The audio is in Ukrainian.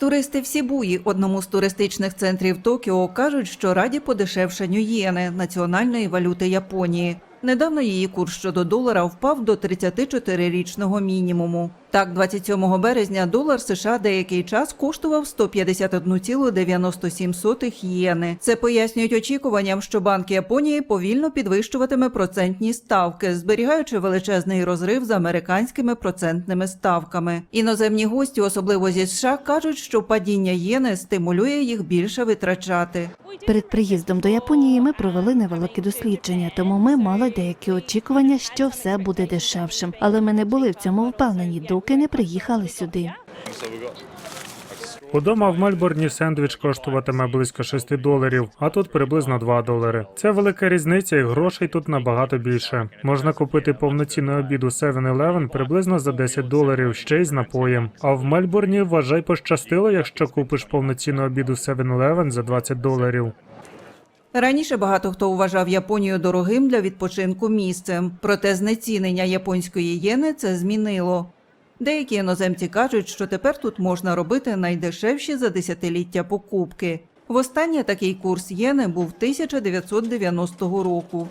Туристи в Сібуї, одному з туристичних центрів Токіо, кажуть, що раді подешевшенню єни національної валюти Японії. Недавно її курс щодо долара впав до 34-річного мінімуму. Так, 27 березня долар США деякий час коштував 151,97 єни. Це пояснюють очікуванням, що Банк Японії повільно підвищуватиме процентні ставки, зберігаючи величезний розрив з американськими процентними ставками. Іноземні гості, особливо зі США, кажуть, що падіння єни стимулює їх більше витрачати. Перед приїздом до Японії ми провели невелике дослідження, тому ми мали деякі очікування, що все буде дешевшим. Але ми не були в цьому впевнені, доки не приїхали сюди. Удома в Мельбурні сендвіч коштуватиме близько 6 доларів, а тут приблизно 2 долари. Це велика різниця, і грошей тут набагато більше. Можна купити повноцінний обід у 7-Eleven приблизно за 10 доларів, ще й з напоєм. А в Мельбурні вважай пощастило, якщо купиш повноцінний обід у 7-Eleven за 20 доларів. Раніше багато хто вважав Японію дорогим для відпочинку місцем, проте знецінення японської єни це змінило. Деякі іноземці кажуть, що тепер тут можна робити найдешевші за десятиліття покупки. Востаннє такий курс єни був 1990 року.